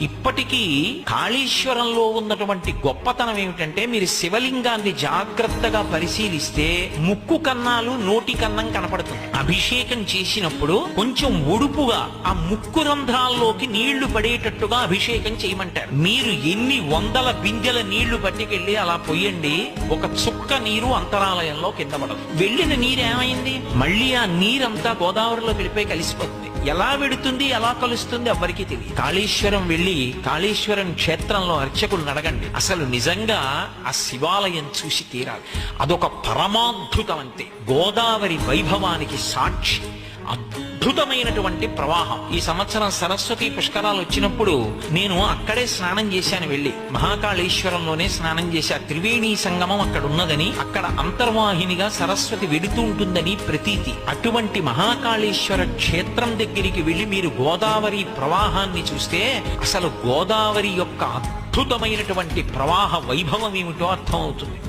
ఇప్పటికీ కాళేశ్వరంలో ఉన్నటువంటి గొప్పతనం ఏమిటంటే మీరు శివలింగాన్ని జాగ్రత్తగా పరిశీలిస్తే ముక్కు కన్నాలు నోటి కన్నం కనపడుతుంది. అభిషేకం చేసినప్పుడు కొంచెం ఒడుపుగా ఆ ముక్కు రంధ్రాల్లోకి నీళ్ళు పడేటట్టుగా అభిషేకం చేయమంటారు. మీరు ఎన్ని వందల బిందెల నీళ్ళు పట్టుకెళ్ళి అలా పొయ్యండి ఒక చుక్క నీరు అంతరాలయంలో కింద పడదు. వెళ్ళిన నీరు ఏమైంది మళ్ళీ ఆ నీరంతా గోదావరిలో వెళ్ళిపోయి కలిసిపోతుంది. ఎలా వెడుతుంది ఎలా కలుస్తుంది ఎవ్వరికీ తెలియదు. కాళేశ్వరం వెళ్ళి కాళేశ్వరం క్షేత్రంలో అర్చకులు అడగండి. అసలు నిజంగా ఆ శివాలయం చూసి తీరాలి. అదొక పరమాద్భుతం అంతే గోదావరి వైభవానికి సాక్షి. అద్భుతమైనటువంటి ప్రవాహం. ఈ సంవత్సరం సరస్వతి పుష్కరాలు వచ్చినప్పుడు నేను అక్కడే స్నానం చేశాను వెళ్ళి. మహాకాళేశ్వరంలోనే స్నానం చేశా. త్రివేణి సంగమం అక్కడ ఉన్నదని అక్కడ అంతర్వాహినిగా సరస్వతి వెడుతూ ఉంటుందని ప్రతీతి. అటువంటి మహాకాళేశ్వర క్షేత్రం దగ్గరికి వెళ్ళి మీరు గోదావరి ప్రవాహాన్ని చూస్తే అసలు గోదావరి యొక్క అద్భుతమైనటువంటి ప్రవాహ వైభవం ఏమిటో అర్థమవుతుంది.